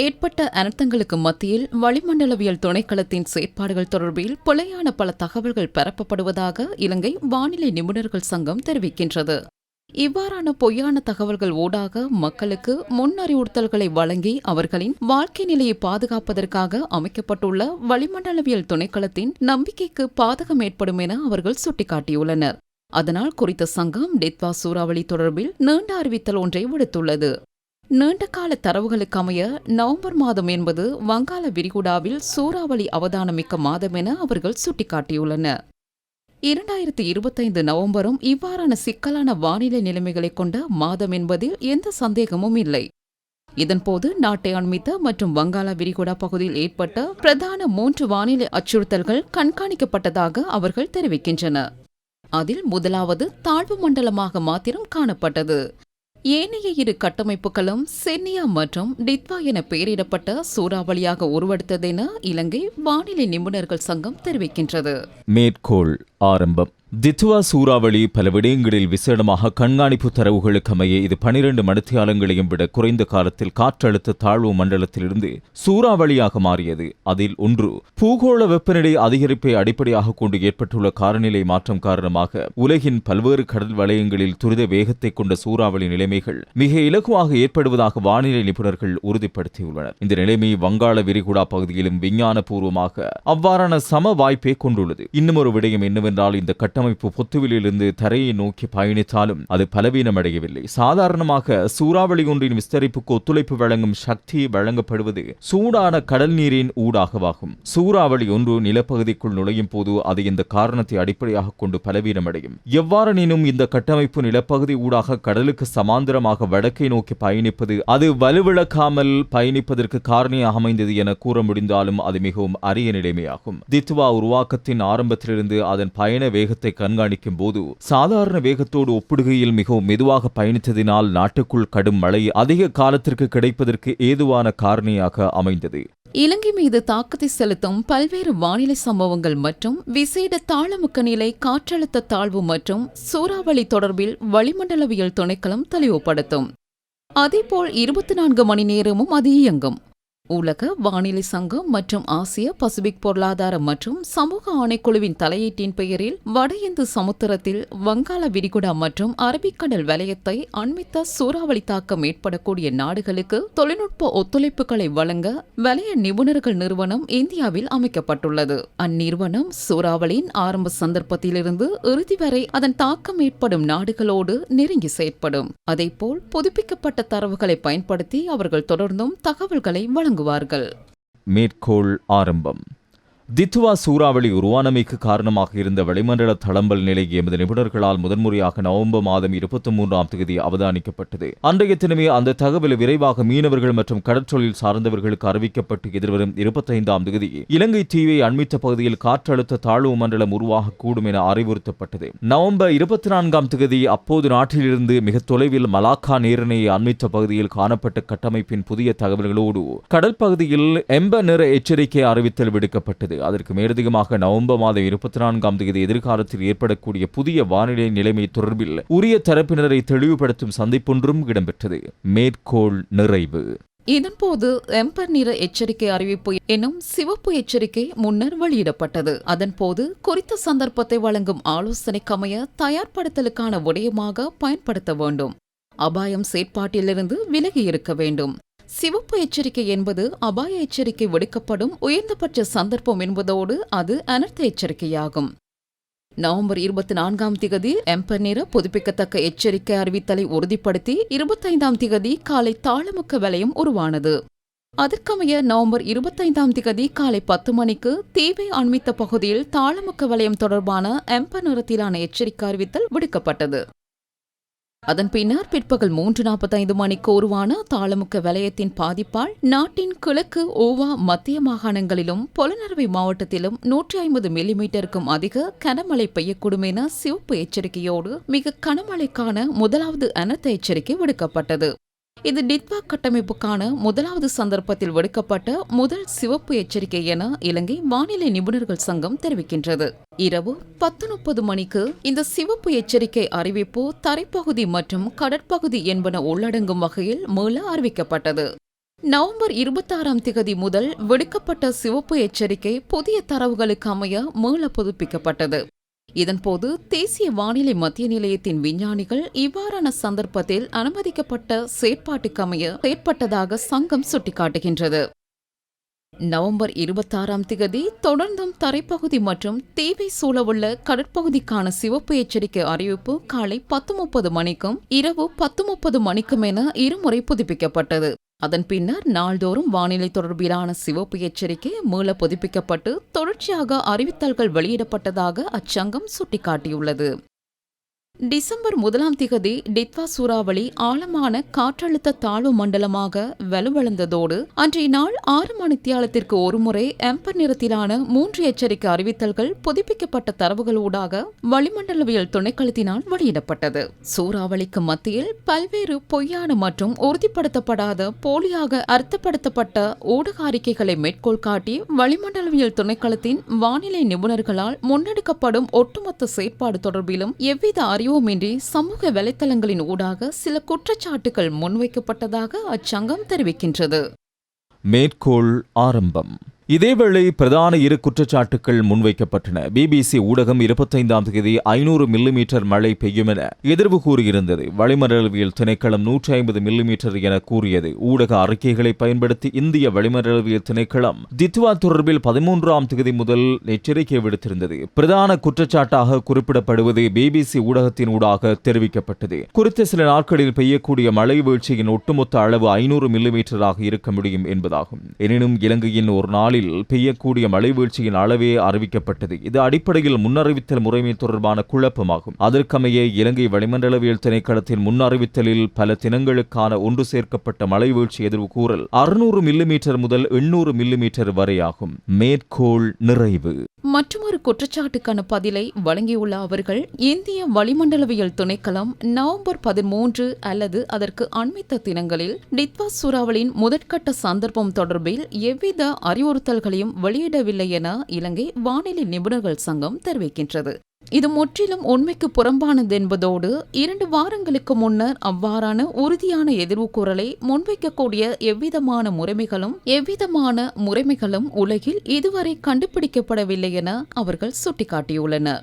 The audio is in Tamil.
ஏற்பட்ட அனர்த்தங்களுக்கு மத்தியில் வளிமண்டலவியல் துணைக்களத்தின் செயற்பாடுகள் தொடர்பில் பிழையான பல தகவல்கள் பரப்பப்படுவதாக இலங்கை வானிலை நிபுணர்கள் சங்கம் தெரிவிக்கின்றது. இவ்வாறான பொய்யான தகவல்கள் ஊடாக மக்களுக்கு முன் அறிவுறுத்தல்களை வழங்கி அவர்களின் வாழ்க்கை நிலையை பாதுகாப்பதற்காக அமைக்கப்பட்டுள்ள வளிமண்டலவியல் துணைக்களத்தின் நம்பிக்கைக்கு பாதகம் ஏற்படும் என அவர்கள் சுட்டிக்காட்டியுள்ளனர். அதனால் குறித்த சங்கம் டெத்வா சூறாவளி தொடர்பில் நீண்ட அறிவித்தல் ஒன்றை விடுத்துள்ளது. நீண்டகால தரவுகளுக்கு அமைய நவம்பர் மாதம் என்பது வங்காள விரிகுடாவில் சூறாவளி அவதானமிக்க மாதம் என அவர்கள் சுட்டிக்காட்டியுள்ளனர். இரண்டாயிரத்தி இருபத்தைந்து நவம்பரும் இவ்வாறான சிக்கலான வானிலை நிலைமைகளை கொண்ட மாதம் என்பதில் எந்த சந்தேகமும் இல்லை. இதன்போது நாட்டை அண்மித்த மற்றும் வங்காள விரிகுடா பகுதியில் ஏற்பட்ட பிரதான மூன்று வானிலை அச்சுறுத்தல்கள் கண்காணிக்கப்பட்டதாக அவர்கள் தெரிவிக்கின்றனர். அதில் முதலாவது தாழ்வு மண்டலமாக மாத்திரம் காணப்பட்டது. ஏனைய இரு கட்டமைப்புகளும் சென்னியா மற்றும் டித்வா என பெயரிடப்பட்ட சூறாவளியாக உருவெடுத்ததென இலங்கை வானிலை நிபுணர்கள் சங்கம் தெரிவிக்கின்றது. மேற்கோள் ஆரம்பம். தித்துவா சூறாவளி பல விடயங்களில் விசேடமாக கண்காணிப்பு தரவுகளுக்கு அமைய இது பனிரெண்டு மணித்தியாலங்களையும் விட குறைந்த காலத்தில் காற்றழுத்த தாழ்வு மண்டலத்திலிருந்து சூறாவளியாக மாறியது. அதில் ஒன்று பூகோள வெப்பநிலை அதிகரிப்பை அடிப்படையாக கொண்டு ஏற்பட்டுள்ள காலநிலை மாற்றம் காரணமாக உலகின் பல்வேறு கடல் வலயங்களில் துரித வேகத்தை கொண்ட சூறாவளி நிலைமைகள் மிக இலகுவாக ஏற்படுவதாக வானிலை நிபுணர்கள் உறுதிப்படுத்தியுள்ளனர். இந்த நிலைமை வங்காள விரிகுடா பகுதியிலும் விஞ்ஞான பூர்வமாக அவ்வாறான சம வாய்ப்பை கொண்டுள்ளது. இன்னும் ஒரு விடயம் என்னவென்றால் இந்த கட்ட கட்டமைப்பு பொத்துவிலிருந்து தரையை நோக்கி பயணித்தாலும் அது பலவீனமடையவில்லை. சாதாரணமாக சூறாவளி ஒன்றின் விஸ்தரிப்புக்கு ஒத்துழைப்பு வழங்கும் சக்தி வழங்கப்படுவது சூடான கடல் நீரின் ஊடாகவாகும். சூறாவளி ஒன்று நிலப்பகுதிக்குள் நுழையும் போது அது இந்த காரணத்தை அடிப்படையாக கொண்டு பலவீனமடையும். எவ்வாறெனினும் இந்த கட்டமைப்பு நிலப்பகுதி ஊடாக கடலுக்கு சமாந்தரமாக வடக்கை நோக்கி பயணிப்பது அது வலுவிழக்காமல் பயணிப்பதற்கு காரணியாக அமைந்தது என கூற முடிந்தாலும் அது மிகவும் அரிய நிலைமையாகும். தித்வா உருவாக்கத்தின் ஆரம்பத்திலிருந்து அதன் பயண வேகத்தை கண்காணிக்கும் போது சாதாரண வேகத்தோடு ஒப்பிடுகையில் மிகவும் மெதுவாக பயணித்ததினால் நாட்டுக்குள் கடும் மழை அதிக காலத்திற்கு கிடைப்பதற்கு ஏதுவான காரணியாக அமைந்தது. இலங்கை மீது தாக்கத்தை செலுத்தும் பல்வேறு வானிலை சம்பவங்கள் மற்றும் விசேட தாளமுக்க நிலை காற்றழுத்த தாழ்வு மற்றும் சூறாவளி தொடர்பில் வளிமண்டலவியல் துணைக்களம் தெளிவுபடுத்தும். அதேபோல் இருபத்தி நான்கு மணி நேரமும் அது இயங்கும். உலக வானிலை சங்கம் மற்றும் ஆசிய பசிபிக் பொருளாதார மற்றும் சமூக ஆணைக்குழுவின் தலையீட்டின் பெயரில் வட இந்து சமுத்திரத்தில் வங்காள விரிகுடா மற்றும் அரபிக்கடல் வலயத்தை அண்மித்த சூறாவளி தாக்கம் ஏற்படக்கூடிய நாடுகளுக்கு தொழில்நுட்ப ஒத்துழைப்புகளை வழங்க வலய நிபுணர்கள் நிறுவனம் இந்தியாவில் அமைக்கப்பட்டுள்ளது. அந்நிறுவனம் சூறாவளியின் ஆரம்ப சந்தர்ப்பத்திலிருந்து இறுதி வரை அதன் தாக்கம் ஏற்படும் நாடுகளோடு நெருங்கி செயற்படும். அதேபோல் புதுப்பிக்கப்பட்ட தரவுகளை பயன்படுத்தி அவர்கள் தொடர்ந்தும் தகவல்களை வாங்குவார்கள் மேற்கோள் ஆரம்பம். தித்துவா சூறாவளி உருவானமைக்கு காரணமாக இருந்த வளிமண்டல தளம்பல் நிலை எமது நிபுணர்களால் முதன்முறையாக நவம்பர் மாதம் இருபத்தி மூன்றாம் தேதி அவதானிக்கப்பட்டது. அன்றைய தினமே அந்த தகவல் விரைவாக மீனவர்கள் மற்றும் கடற்றொழில் சார்ந்தவர்களுக்கு அறிவிக்கப்பட்டு எதிர்வரும் இருபத்தைந்தாம் தேதி இலங்கை தீவை அண்மித்த பகுதியில் காற்றழுத்த தாழ்வு மண்டலம் உருவாகக்கூடும் என அறிவுறுத்தப்பட்டது. நவம்பர் இருபத்தி நான்காம் தேதி அப்போது நாட்டிலிருந்து மிக தொலைவில் மலாக்கா நீரிணையை அண்மித்த பகுதியில் காணப்பட்ட கட்டமைப்பின் புதிய தகவல்களோடு கடற்பகுதியில் எம்ப நிற எச்சரிக்கை அறிவித்தல் விடுக்கப்பட்டது. அதற்கு மேலதிகமாக நவம்பர் மாதம் இருபத்தி நான்காம் தேதி எதிர்காலத்தில் ஏற்படக்கூடிய புதிய வானிலை நிலைமை தொடர்பில் உரிய தரப்பினரை தெளிவுபடுத்தும் சந்திப்பொன்றும் இடம்பெற்றது. மேற்கோள் நிறைவு. இதன்போது எம்பர் நிற எச்சரிக்கை அறிவிப்பு எனும் சிவப்பு எச்சரிக்கை முன்னர் வெளியிடப்பட்டது. அதன்போது குறித்த சந்தர்ப்பத்தை வழங்கும் ஆலோசனைக்கமைய தயார்படுத்தலுக்கான விடயமாக பயன்படுத்த வேண்டும். அபாயம் செயற்பாட்டிலிருந்து விலகி இருக்க வேண்டும். சிவப்பு எச்சரிக்கை என்பது அபாய எச்சரிக்கை விடுக்கப்படும் உயர்ந்தபட்ச சந்தர்ப்பம் என்பதோடு அது அனர்த்த எச்சரிக்கையாகும். நவம்பர் இருபத்தி நான்காம் திகதி எம்பர் நிற புதுப்பிக்கத்தக்க எச்சரிக்கை அறிவித்தலை உறுதிப்படுத்தி இருபத்தைந்தாம் திகதி காலை தாளமுக்க வலயம் உருவானது. அதற்கமைய நவம்பர் இருபத்தைந்தாம் திகதி காலை பத்து மணிக்கு தீவை அண்மித்த பகுதியில் தாளமுக்க வலயம் தொடர்பான எம்பர் நிறத்திலான எச்சரிக்கை அறிவித்தல் விடுக்கப்பட்டது. அதன் பின்னர் பிற்பகல் மூன்று நாற்பத்தைந்து மணிக்கு உருவான தாளமுக்க வலயத்தின் பாதிப்பால் நாட்டின் கிழக்கு ஓவா மத்திய மாகாணங்களிலும் பொலனறுவை மாவட்டத்திலும் நூற்றி ஐம்பது மில்லிமீட்டருக்கும் அதிக கனமழை பெய்யக்கூடும் என சிவப்பு எச்சரிக்கையோடு மிக கனமழைக்கான முதலாவது அனர்த்த எச்சரிக்கை விடுக்கப்பட்டது. இது டிட்வா கட்டமைப்புக்கான முதலாவது சந்தர்ப்பத்தில் விடுக்கப்பட்ட முதல் சிவப்பு எச்சரிக்கை என இலங்கை வானிலை நிபுணர்கள் சங்கம் தெரிவிக்கின்றது. இரவு பத்து முப்பது மணிக்கு இந்த சிவப்பு எச்சரிக்கை அறிவிப்பு தரைப்பகுதி மற்றும் கடற்பகுதி என்பன உள்ளடங்கும் வகையில் மீள அறிவிக்கப்பட்டது. நவம்பர் இருபத்தாறாம் திகதி முதல் விடுக்கப்பட்ட சிவப்பு எச்சரிக்கை புதிய தரவுகளுக்கு அமைய மீள புதுப்பிக்கப்பட்டது. இதன்போது தேசிய வானிலை மத்திய நிலையத்தின் விஞ்ஞானிகள் இவ்வாறான சந்தர்ப்பத்தில் அனுமதிக்கப்பட்ட செயற்பாட்டுக்கமைய செயற்பட்டதாக சங்கம் சுட்டிக்காட்டுகின்றது. நவம்பர் இருபத்தாறாம் திகதி தொடர்ந்தும் தரைப்பகுதி மற்றும் தீவை சூழவுள்ள கடற்பகுதிக்கான சிவப்பு எச்சரிக்கை அறிவிப்பு காலை பத்து முப்பது மணிக்கும் இரவு பத்து முப்பது மணிக்கும் என இருமுறை புதுப்பிக்கப்பட்டது. அதன் பின்னர் நாள்தோறும் வானிலை தொடர்பிலான சிவப்பு எச்சரிக்கை மீள புதுப்பிக்கப்பட்டு தொடர்ச்சியாக அறிவித்தல்கள் வெளியிடப்பட்டதாக அச்சங்கம் சுட்டிக்காட்டியுள்ளது. டிசம்பர் முதலாம் திகதி டித்வா சூறாவளி ஆழமான காற்றழுத்த தாழ்வு மண்டலமாக வலுவிழந்ததோடு அன்றைய நாள் ஆறு மணித்தியாலத்திற்கு ஒருமுறை எம்பர் நிறத்திலான மூன்று எச்சரிக்கை அறிவித்தல்கள் புதுப்பிக்கப்பட்ட தரவுகளூடாக வளிமண்டலவியல் துணைக்களத்தினால் வெளியிடப்பட்டது. சூறாவளிக்கு மத்தியில் பல்வேறு பொய்யான மற்றும் உறுதிப்படுத்தப்படாத போலியாக அர்த்தப்படுத்தப்பட்ட ஊடக அறிக்கைகளை மேற்கோள் காட்டி வளிமண்டலவியல் துணைக்களத்தின் வானிலை நிபுணர்களால் முன்னெடுக்கப்படும் ஒட்டுமொத்த செயற்பாடு தொடர்பிலும் எவ்வித அறிவுமின்றி சமூக வலைத்தளங்களின் ஊடாக சில குற்றச்சாட்டுகள் முன்வைக்கப்பட்டதாக அச்சங்கம் தெரிவிக்கின்றது. மேற்கோள் ஆரம்பம். இதேவேளை பிரதான இரு குற்றச்சாட்டுகள் முன்வைக்கப்பட்டன. பிபிசி ஊடகம் இருபத்தைந்தாம் தேதி ஐநூறு மில்லிமீட்டர் மழை பெய்யும் என எதிர்வு கூறியிருந்தது. வளிமண்டலவியல் திணைக்களம் நூற்றி ஐம்பது மில்லிமீட்டர் என கூறியது. ஊடக அறிக்கைகளை பயன்படுத்தி இந்திய வளிமண்டலவியல் திணைக்களம் தித்வா தொடர்பில் பதிமூன்றாம் தேதி முதல் எச்சரிக்கை விடுத்திருந்தது. பிரதான குற்றச்சாட்டாக குறிப்பிடப்படுவது பிபிசி ஊடகத்தின் ஊடாக தெரிவிக்கப்பட்டது. குறித்த சில நாட்களில் பெய்யக்கூடிய மழை வீழ்ச்சியின் ஒட்டுமொத்த அளவு ஐநூறு மில்லிமீட்டராக இருக்க முடியும் என்பதாகும். எனினும் இலங்கையின் ஒரு நாளில் நாளில் பெய்யக்கூடிய மழை வீழ்ச்சியின் அளவே அறிவிக்கப்பட்டது. இது அடிப்படையில் முன்னறிவித்தல் முறைமை தொடர்பான குழப்பமாகும். அதற்கமைய இலங்கை வளிமண்டலவியல் திணைக்களத்தின் முன்னறிவித்தலில் பல தினங்களுக்கான ஒன்று சேர்க்கப்பட்ட மழை வீழ்ச்சி எதிர்வு கூறல் அறுநூறு மில்லிமீட்டர் முதல் எண்ணூறு மில்லிமீட்டர் வரையாகும். மேற்கோள் நிறைவு. மற்றொரு குற்றச்சாட்டுக்கான பதிலை வழங்கியுள்ள அவர்கள் இந்திய வளிமண்டலவியல் துணைக்களம் நவம்பர் பதிமூன்று அல்லது அதற்கு அண்மித்த தினங்களில் டித்வா சூறாவளியின் முதற்கட்ட சந்தர்ப்பம் தொடர்பில் எவ்வித அறிவுறுத்தல்களையும் வெளியிடவில்லை என இலங்கை வானிலை நிபுணர்கள் சங்கம் தெரிவிக்கின்றது. இது முற்றிலும் உண்மைக்கு புறம்பானது என்பதோடு இரண்டு வாரங்களுக்கு முன்னர் அவ்வாறான உறுதியான எதிர்வு குரலை முன்வைக்கக்கூடிய எவ்விதமான முறைமைகளும் எவ்விதமான முறைமைகளும் உலகில் இதுவரை கண்டுபிடிக்கப்படவில்லை என அவர்கள் சுட்டிக்காட்டியுள்ளனர்.